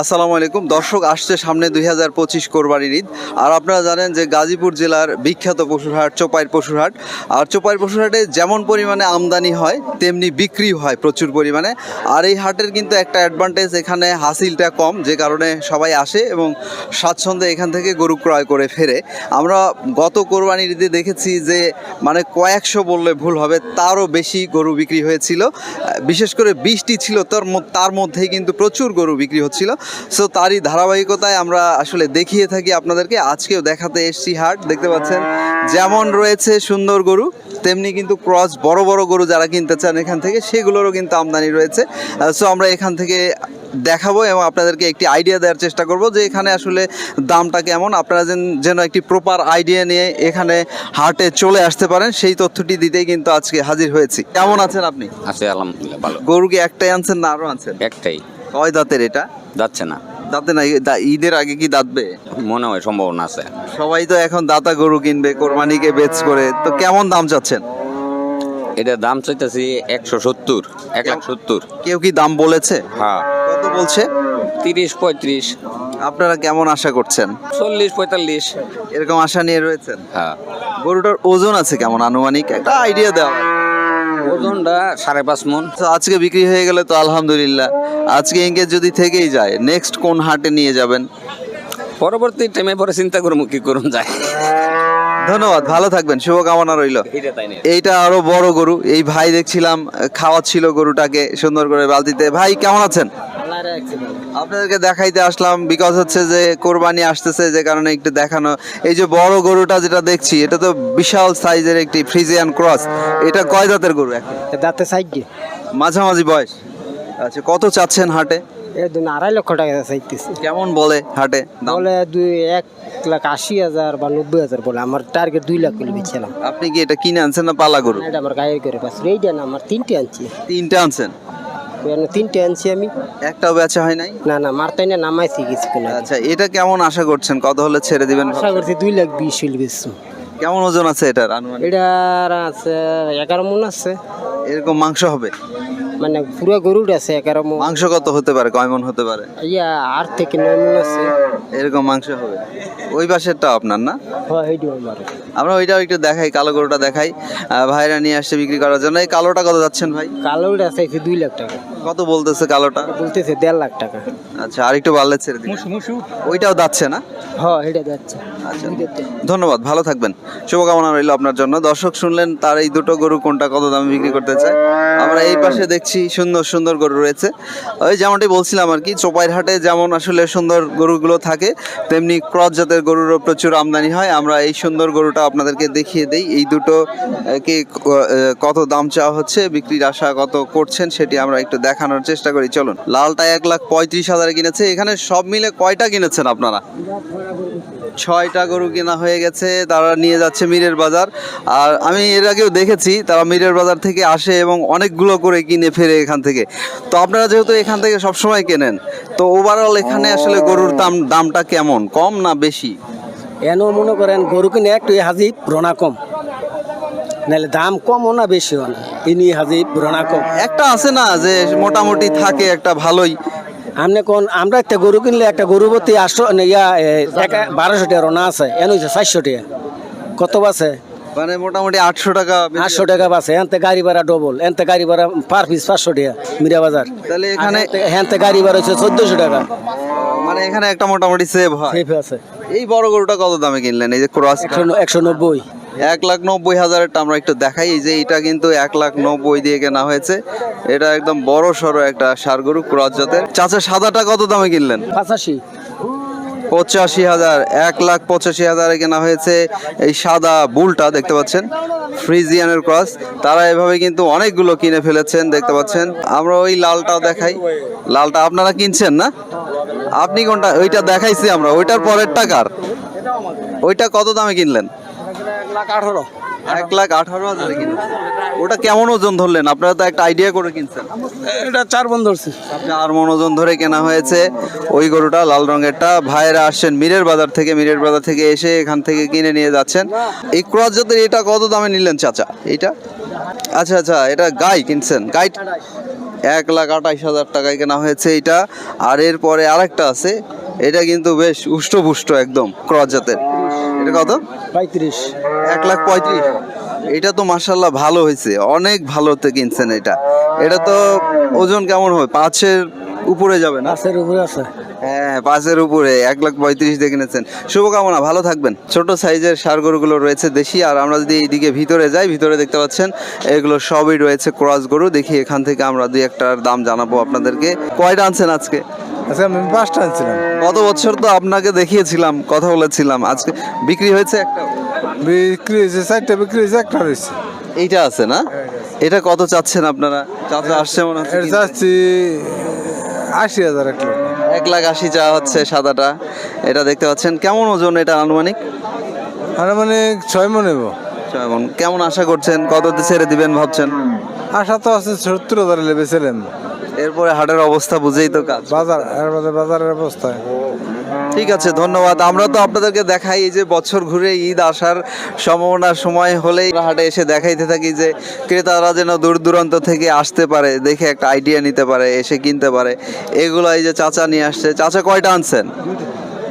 আসসালামু আলাইকুম। দর্শক, আসছে সামনে দুই হাজার পঁচিশ কোরবানির ঈদ। আর আপনারা জানেন যে গাজীপুর জেলার বিখ্যাত পশুরহাট, চোপাইর পশুরহাট। আর চোপাইর পশুরহাটে যেমন পরিমাণে আমদানি হয়, তেমনি বিক্রি হয় প্রচুর পরিমাণে। আর এই হাটের কিন্তু একটা অ্যাডভান্টেজ এখানে হাসিলটা কম, যে কারণে সবাই আসে এবং স্বাচ্ছন্দ্যে এখান থেকে গরু ক্রয় করে ফেরে। আমরা গত কোরবানির ঈদে দেখেছি যে মানে কয়েকশো বললে ভুল হবে, তারও বেশি গরু বিক্রি হয়েছিল। বিশেষ করে বৃষ্টি ছিল, তার তার মধ্যেই কিন্তু প্রচুর গরু বিক্রি হচ্ছিল। সো তারই ধারাবাহিকতায় আমরা আসলে দেখিয়ে থাকি আপনাদেরকে। আজকেও দেখাতে এসছি হাট দেখতে পাচ্ছেন? যেমন রয়েছে সুন্দর গরু তেমনি কিন্তু ক্রস বড় বড় গরু যারা কিনতে চান এখান থেকে সেগুলোরও কিন্তু আমদানি রয়েছে। সো আমরা এখান থেকে দেখাবো এবং আপনাদেরকে একটি আইডিয়া দেওয়ার চেষ্টা করব যে এখানে আসলে দামটা কেমন। আপনারা যেন যেন একটি প্রপার আইডিয়া নিয়ে এখানে হাটে চলে আসতে পারেন সেই তথ্যটি দিতেই কিন্তু আজকে হাজির হয়েছি। কেমন আছেন আপনি? আছে আলহামদুলিল্লাহ ভালো। গরু কি একটাই আনছেন না আরও আনছেন? একটাই। কয় দাঁতের এটা? যাচ্ছে না। দাঁতে না ঈদের আগে কি দাঁতবে? মনে হয় সম্ভাবনা আছে। সবাই তো এখন দাতা গরু কিনবে কোরবানিকে বেচ করে তো কেমন দাম চাচ্ছেন? এটা দাম চাইতেছি একশো সত্তর এক লাখ সত্তর। কেউ কি দাম বলেছে? হ্যাঁ। কত বলছে? তিরিশ পঁয়ত্রিশ। আপনারা কেমন আশা করছেন? চল্লিশ পঁয়তাল্লিশ। এরকম আশা নিয়ে রয়েছেন? হ্যাঁ। গরুটার ওজন আছে কেমন আনুমানিক? একটা আইডিয়া দেওয়া। ওজনটা সাড়ে পাঁচ মন। তো আজকে বিক্রি হয়ে গেলে তো আলহামদুলিল্লাহ। আজকে এঙ্গেজ যদি থেকেই যায় নেক্সট কোন হাটে নিয়ে যাবেন? পরবর্তী টাইমে পরে চিন্তা করব কি করুন যায় ধন্যবাদ ভালো থাকবেন শুভকামনা রইল। এইটা আরও বড় গরু এই ভাই দেখছিলাম খাওয়াচ্ছিল গরুটাকে সুন্দর করে বালতিতে। ভাই কেমন আছেন? আপনাদেরকে দেখাইতে আসলাম বিকজ হচ্ছে যে কোরবানি আসতেছে যে কারণে একটু দেখানো। এই যে বড় গরুটা যেটা দেখছি এটা তো বিশাল সাইজের একটি ফ্রিজিয়ান ক্রস এটা কয় দাঁতের গরু এখন? দাঁতে সাইডে মাঝামাঝি বয়স। আচ্ছা কত চাচ্ছেন হাটে? আড়াই লক্ষ টাকা চাইতেছি। কেমন বলে হাটে? বলে দুই এক লাখ আশি হাজার বা নব্বই হাজার বলে আমার টার্গেট দুই লাখ করে বেছিলাম আপনি কি এটা কিনে আনছেন না পালা গরু? এটা আমার গায়ের করে পাচ্ছি এইটা না আমার তিনটে আনছি। তিনটে আনছেন? তিনটে আনছি আমি। একটাও বেচা হয় নাই? না না মারতাই না নামাইছি কিছু কিনা। আচ্ছা এটা কেমন আশা করছেন? কত হলে ছেড়ে দিবেন? আশা করছি দুই লাখ বিশ হইলে বেশি কেমন ওজন আছে এটার আনুমানিক? এটার আছে এগারো মন আছে। এরকম মাংস হবে? মানে পুরো গরুটা আছে এগারো মন। মাংস কত হতে পারে? কয় মন হতে পারে? ইয়া আট থেকে নয় মন আছে। এরকম মাংস হবে। ওই পাশেরটা আপনার না? হয় আমার। ওইটাও একটু দেখাই কালো গরুটা দেখাই। ভাইরা নিয়ে আসছে বিক্রি করার জন্য। এই কালোটা কত যাচ্ছেন ভাই? কালোটা চাইছি দুই লাখ টাকা। কত বলতেছে কালোটা? বলতেছে দেড় লাখ টাকা। আচ্ছা আর একটু বাড়লে ছেড়ে দিন ওইটাও যাচ্ছে না? হ্যাঁ এটা যাচ্ছে। আচ্ছা ধন্যবাদ ভালো থাকবেন। শুভকামনা রইল আপনার জন্য। দর্শক শুনলেন তার এই দুটো গরু কোনটা কত দামে বিক্রি করতে চায়? আমরা এই পাশে দেখছি সুন্দর সুন্দর গরু রয়েছে। ওই যেমনটি বলছিলাম আর কি চোপাইর হাটে যেমন আসলে সুন্দর গরুগুলো থাকে তেমনি ক্রস জাতের গরুরও প্রচুর আমদানি হয়। আমরা এই সুন্দর গরুটা আপনাদেরকে দেখিয়ে দেই। এই দুটো কে কত দাম চাওয়া হচ্ছে বিক্রির আশা কত করছেন সেটি আমরা একটু দেখানোর চেষ্টা করি, চলুন। লালটা এক লাখ পঁয়ত্রিশ হাজারে কিনেছে। এখানে সব মিলে কয়টা কিনেছেন আপনারা? ছয়টা গরু কেনা হয়ে গেছে, তারা নিয়ে যাচ্ছে মিরের বাজার। আর আমি এর আগেও দেখেছি, তারা মিরের বাজার থেকে আসে এবং অনেকগুলো করে কিনে ফেরে এখান থেকে। তো আপনারা যেহেতু এখান থেকে সবসময় কেনেন, তো ওভারঅল এখানে আসলে গরুর দাম, দামটা কেমন? কম না বেশি? এনও মনে করেন, গরু কিনে একটু হাজিব রোনা কম। নাহলে দাম কমও না বেশিও না। ইনি হাজিব রোনা কম। একটা আছে না যে মোটামুটি থাকে একটা ভালোই? আমনে কোন আমরা একটা গরু কিনলে একটা গরু প্রতি আটশো ইয়া এ, বারোশো টাকা রোনা আছে এন হচ্ছে চারশো টাকা। কত বাসে? মানে মোটামুটি আটশো টাকা আটশো টাকা বাসে এনতে গাড়ি ভাড়া ডবল এনতে গাড়ি ভাড়া পার পিস পাঁচশো টাকা মিরা বাজার। তাহলে এখানে হ্যান্তে গাড়ি ভাড়া হচ্ছে চোদ্দশো টাকা। মানে এখানে একটা মোটামুটি সেভ হয়। সেফ আছে। এই বড় গরুটা কত দামে কিনলেন? এই যে ক্রস একশো নব্বই। এক লাখ নব্বই হাজারেরটা আমরা একটু দেখাই। যে এটা কিন্তু এক লাখ নব্বই দিয়ে কেনা হয়েছে। এটা একদম বড় সড়ো একটা সার গরু ক্রস জাতের। চাচা সাদাটা কত দামে কিনলেন? পঁচাশি। পঁচাশি হাজার এক লাখ পঁচাশি হাজারে কেনা হয়েছে। এই সাদা বুলটা দেখতে পাচ্ছেন ফ্রিজিয়ানের ক্রস। তারা এভাবে কিন্তু অনেকগুলো কিনে ফেলেছেন দেখতে পাচ্ছেন। আমরা ওই লালটাও দেখাই। লালটা আপনারা কিনছেন না? আপনি কোনটা? ওইটা দেখাইছি আমরা। ওইটার পরের টাকার ওইটা কত দামে কিনলেন? লাখ আঠারো। এক লাখ আঠারো হাজারে কিনেছেন ওটা কেমন ওজন ধরলেন? আপনারা তো একটা আইডিয়া করে কিনছেন। এটা চার বন্ধ ধরছি। চার মন ওজন ধরে কেনা হয়েছে। ওই গরুটা লাল রঙেরটা। ভাইয়েরা আসছেন মিরের বাজার থেকে। মিরের বাজার থেকে এসে এখান থেকে কিনে নিয়ে যাচ্ছেন। এই ক্রস জাতের এটা কত দামে নিলেন চাচা? এইটা? আচ্ছা আচ্ছা এটা গাই কিনছেন। গাই এক লাখ আঠাইশ হাজার টাকায় কেনা হয়েছে এটা আর এরপরে আরেকটা আছে। এটা কিন্তু বেশ উষ্টপুষ্ট একদম ক্রস জাতের। এটা কত? পঁয়ত্রিশ। এক লাখ পঁয়ত্রিশ। এটা তো মার্শাল্লাহ ভালো হয়েছে। অনেক ভালোতে কিনছেন এটা। এটা তো ওজন কেমন হবে? পাঁচের উপরে যাবে না? গাছের উপরে আছে। হ্যাঁ পাঁচের উপরে। এক লাখ পঁয়ত্রিশ দিয়ে কিনেছেন। শুভকামনা ভালো থাকবেন। ছোট সাইজের সার গরুগুলো রয়েছে দেশি আর আমরা যদি এইদিকে ভিতরে যাই ভিতরে দেখতে পাচ্ছেন এগুলো সবই রয়েছে ক্রস গরু। দেখি এখান থেকে আমরা দুই একটার দাম জানাব আপনাদেরকে। কয়টা আনছেন আজকে? আচ্ছা আমি পাঁচটা আনছিলাম গত বছর তো আপনাকে দেখিয়েছিলাম কথা বলেছিলাম। আজকে বিক্রি হয়েছে একটা বিক্রি হয়েছে চারটা বিক্রি হয়েছে একটা রয়েছে এইটা আছে না? এটা কত চাচ্ছেন আপনারা? চাচা আসছে মনে হচ্ছে এটা চাচ্ছি আশি হাজার একটা এক লাখ আশি চা হচ্ছে সাদাটা। এটা দেখতে পাচ্ছেন কেমন ওজন এটা আনুমানিক? আনুমানিক মানে ছয় মনে নেব। কেমন কেমন আশা করছেন? কততে ছেড়ে দিবেন ভাবছেন? আশা তো আছে সত্তর হাজার লেবেছিলাম এরপরে হাটের অবস্থা বুঝেই তো কাজ বাজার বাজারের অবস্থা। ঠিক আছে ধন্যবাদ। আমরা তো আপনাদেরকে দেখাই এই যে বছর ঘুরে ঈদ আসার সম্ভাবনার সময় হলেই হাটে এসে দেখাইতে থাকি যে ক্রেতারা যেন দূর দূরান্ত থেকে আসতে পারে দেখে একটা আইডিয়া নিতে পারে এসে কিনতে পারে। এগুলো এই যে চাচা নিয়ে আসছে। চাচা কয়টা আনছেন?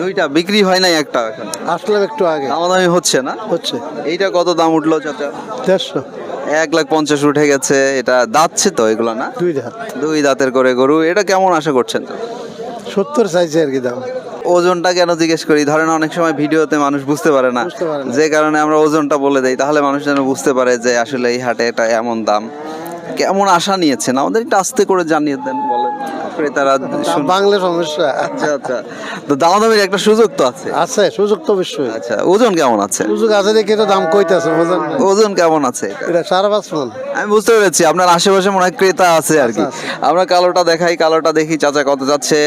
দুইটা বিক্রি হয় নাই একটা এখন? আসলাম একটু আগে। দামাদামি হচ্ছে না? হচ্ছে। এইটা কত দাম উঠল চাচা? দেড়শো। এক লাখ পঞ্চাশ উঠে গেছে। এটা দাঁতছে তো এগুলো না? দুই দাঁত। দুই দাঁতের করে গরু। এটা কেমন আশা করছেন? সত্তর চাইছে আর কি দাম। ওজনটা কেন জিজ্ঞেস করি? ধরেন অনেক সময় ভিডিওতে মানুষ বুঝতে পারে না। বুঝতে পারে না। যে কারণে আমরা ওজনটা বলে দেই তাহলে মানুষ যেন বুঝতে পারে যে আসলে এই হাটে এটা এমন দাম। কেমন আশা নিয়েছেন? আমাদের একটু আস্তে করে জানিয়ে দেন বলেন। ক্রেতারা শুন- বাংলা সমস্যা। আচ্ছা আচ্ছা। তো দামাদামির একটা সুযোগ তো আছে। আছে সুযোগ তো অবশ্যই। আচ্ছা ওজন কেমন আছে? সুযোগ আছে দেখে তো দাম কইতেছে বোঝেন না? ওজন কেমন আছে এটা? সাড়ে পাঁচ মন। আমি বুঝতে পেরেছি আপনার আশেপাশে মনে হয় ক্রেতা আছে আর কি। আমরা কালোটা দেখাই কালোটা দেখি চাচা কত যাচ্ছে।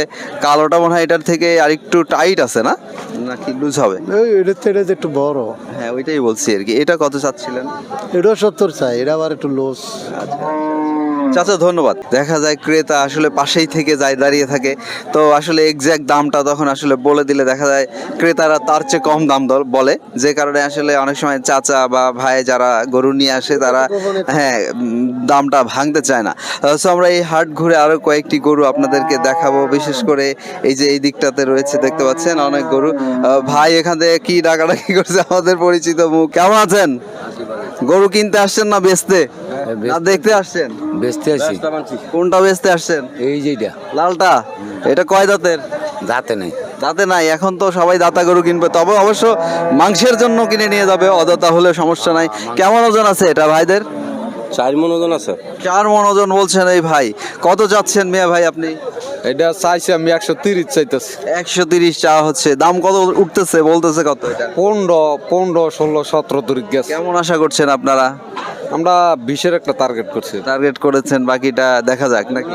কালোটা মনে হয় এটার থেকে আরেকটু টাইট আছে না? নাকি লুজ হবে? ওই এটা তো এটা তো একটু বড়। হ্যাঁ ওইটাই বলছি আর কি। এটা কত চাচ্ছিলেন? এটাও সত্তর চাই এটা আবার একটু লস চাচা, ধন্যবাদ। দেখা যায় ক্রেতা আসলে পাশেই থেকে যায়, দাঁড়িয়ে থাকে। তো আসলে এক্স্যাক্ট দামটা তখন আসলে বলে দিলে দেখা যায় ক্রেতারা তার চেয়ে কম দাম দল- বলে। যে কারণে আসলে অনেক সময় চাচা বা ভাই যারা গরু নিয়ে আসে, তারা হ্যাঁ দামটা ভাঙতে চায় না। সো আমরা এই হাট ঘুরে আরও কয়েকটি গরু আপনাদেরকে দেখাবো। বিশেষ করে এই যে এই দিকটাতে রয়েছে, দেখতে পাচ্ছেন অনেক গরু। ভাই এখান থেকে কি ডাকাডাকি করছে আমাদের পরিচিত মুখ। কেমন আছেন? গরু কিনতে আসছেন না বেচতে? না দেখতে আসছেন? বেচতে আসি। কোনটা বেচতে আসছেন? এই যেটা লালটা? এটা কয় দাঁতের? যাতে নেই। দাঁতে নাই এখন তো সবাই দাতা গরু কিনবে। তবে অবশ্য মাংসের জন্য কিনে নিয়ে যাবে অদাতা হলে সমস্যা নাই। কেমন ওজন আছে এটা ভাইদের? চার মন ওজন আছে। চার মন ওজন বলছেন এই ভাই। কত যাচ্ছেন মেয়ে ভাই আপনি? এটা চাইছি আমি একশো তিরিশ চাইতেছি। একশো তিরিশ চা হচ্ছে। দাম কত উঠতেছে? বলতেছে কত এটা? পনেরো পনেরো ষোলো সতেরো তারিখ গেছে। কেমন আশা করছেন আপনারা? আমরা বিশের একটা টার্গেট করছি। টার্গেট করেছেন বাকিটা দেখা যাক নাকি?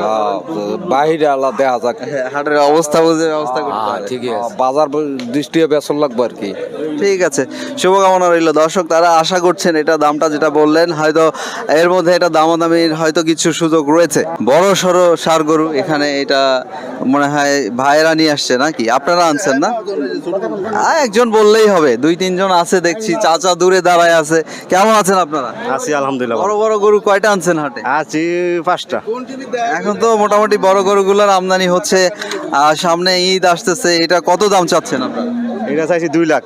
বাইরে আলাদা দেখা যাক। হ্যাঁ, হাটের অবস্থা বুঝে ব্যবস্থা করতে। ঠিকই বাজার দৃষ্টিতে বেসন লাগবে আর কি। ঠিক আছে শুভকামনা রইল। দর্শক তারা আশা করছেন এটা দামটা যেটা বললেন হয়তো এর মধ্যে এটা দামাদামির হয়তো কিছু সুযোগ রয়েছে। বড় সড়ো সার গরু এখানে এটা মনে হয় ভাইয়েরা নিয়ে আসছে নাকি? আপনারা আনছেন না? একজন বললেই হবে। দুই তিনজন আছে দেখছি চাচা দূরে দাঁড়ায় আছে। কেমন আছেন আপনারা? আছি আলহামদুলিল্লাহ। বড় বড় গরু কয়টা আনছেন হাটে? আছি পাঁচটা। এখন তো মোটামুটি বড় গরুগুলোর আমদানি হচ্ছে আর সামনে ঈদ আসতেছে এটা কত দাম চাচ্ছেন আপনারা? এটা চাইছি দুই লাখ।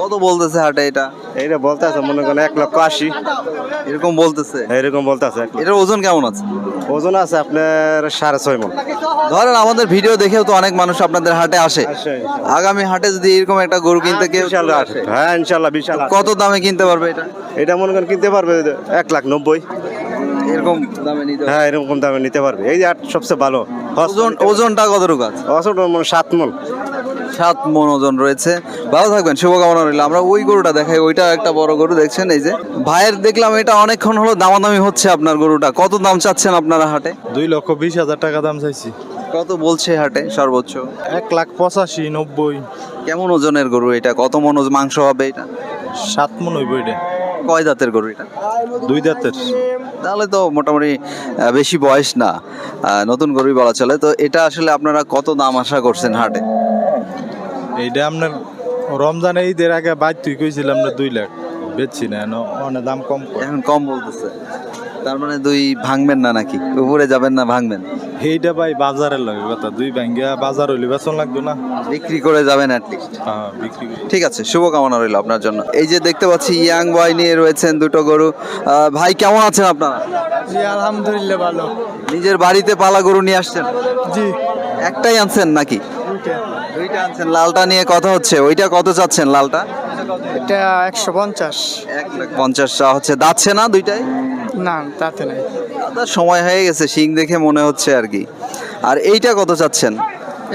কত বলতেছে হাটে এটা? এইটা বলতে আছে মনে করেন এক লক্ষ আশি। এরকম বলতেছে? এরকম বলতে আছে এটার ওজন কেমন আছে? ওজন আছে আপনার সাড়ে ছয় মন। ধরেন আমাদের ভিডিও দেখেও তো অনেক মানুষ আপনাদের হাটে আসে। আগামী হাটে যদি এরকম একটা গরু কিনতে কেউ আসে। হ্যাঁ ইনশাল্লাহ বিশাল কত দামে কিনতে পারবে এটা? এটা মনে করেন কিনতে পারবে এক লাখ নব্বই। এরকম দামে নিতে হ্যাঁ এরকম দামে নিতে পারবে। এই যে সবচেয়ে ভালো। ওজন ওজনটা কতটুকু আছে? অসট মানে সাত মন। সাত মন ওজন রয়েছে। ভালো থাকবেন শুভকামনা রইল। আমরা ওই গরুটা দেখাই ওইটা একটা বড় গরু দেখছেন এই যে। ভাইয়ের দেখলাম এটা অনেকক্ষণ হলো দামাদামি হচ্ছে আপনার গরুটা। কত দাম চাচ্ছেন আপনারা হাটে? দুই লক্ষ বিশ হাজার টাকা দাম চাইছি। কত বলছে হাটে সর্বোচ্চ? এক লাখ পঁচাশি নব্বই। কেমন ওজনের গরু এটা? কত মন মাংস হবে এটা? সাত মন হইব এটা। কয় দাঁতের গরু এটা? দুই দাঁতের তাহলে তো মোটামুটি বেশি বয়স না। নতুন গরুই বলা চলে। তো এটা আসলে আপনারা কত দাম আশা করছেন হাটে? এইটা আপনার রমজান এই ঈদের আগে বাইর তুই কইছিলাম না দুই লাখ। বেচছি না এনো অনেক দাম কম। এখন কম বলতেছে। তার মানে দুই ভাঙবেন না নাকি? উপরে যাবেন না ভাঙবেন? এইটা ভাই বাজারের লাগে কথা দুই ব্যাঙ্গিয়া বাজার হইলে বেতন লাগবে না। বিক্রি করে যাবেন অ্যাটলিস্ট হ্যাঁ বিক্রি ঠিক আছে শুভকামনা রইল আপনার জন্য। এই যে দেখতে পাচ্ছি ইয়াং বয় নিয়ে রয়েছেন দুটো গরু। ভাই কেমন আছেন আপনারা? জি আলহামদুলিল্লাহ ভালো। নিজের বাড়িতে পালা গরু নিয়ে আসছেন? জি। একটাই আনছেন নাকি? দুইটা। আনছেন। লালটা নিয়ে কথা হচ্ছে। ওইটা কত চাচ্ছেন লালটা? এটা একশো পঞ্চাশ। এক লাখ পঞ্চাশ। হচ্ছে দাচ্ছে না দুইটাই? না তাতে নাই। সময় হয়ে গেছে শিং দেখে মনে হচ্ছে আর কি। আর এইটা কত চাচ্ছেন?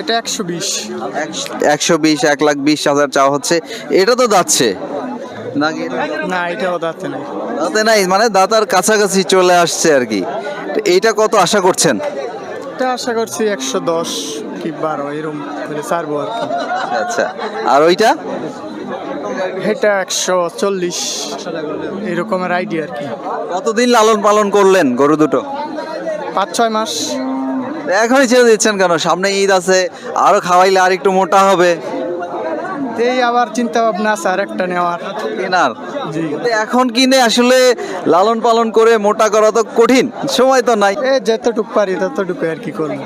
এটা একশো বিশ। একশো বিশ এক লাখ বিশ হাজার চা হচ্ছে। এটা তো দাচ্ছে না এটাও তাতে নাই। দাঁতে নাই? মানে দাতার কাছাকাছি চলে আসছে আর কি। এইটা কত আশা করছেন? এটা আশা করছি একশো দশ। কি বারো এরকম হলে ছাড়বো আর কি। আচ্ছা আর ওইটা? এটা একশো চল্লিশ এরকমের আইডিয়া আর কি। কতদিন লালন পালন করলেন গরু দুটো? পাঁচ ছয় মাস। এখনই ছেড়ে দিচ্ছেন কেন? সামনে ঈদ আছে আরও খাওয়াইলে আর একটু মোটা হবে। এই আবার চিন্তা ভাবনা আছে আর একটা নেওয়ার। কেনার। কিন্তু এখন কিনে আসলে লালন পালন করে মোটা করা তো কঠিন সময় তো নাই। যতটুকু পারি ততটুকু আর কি করব।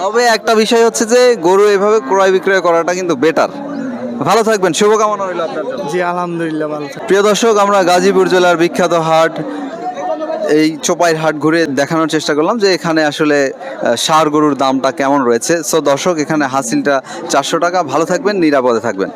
তবে একটা বিষয় হচ্ছে যে গরু এভাবে ক্রয় বিক্রয় করাটা কিন্তু বেটার ভালো থাকবেন শুভকামনা রইল আপনার জি আলহামদুলিল্লাহ ভালো প্রিয় দর্শক আমরা গাজীপুর জেলার বিখ্যাত হাট এই চোপাইর হাট ঘুরে দেখানোর চেষ্টা করলাম যে এখানে আসলে ষাঁড় গরুর দামটা কেমন রয়েছে। সো দর্শক এখানে হাসিলটা চারশো টাকা। ভালো থাকবেন নিরাপদে থাকবেন।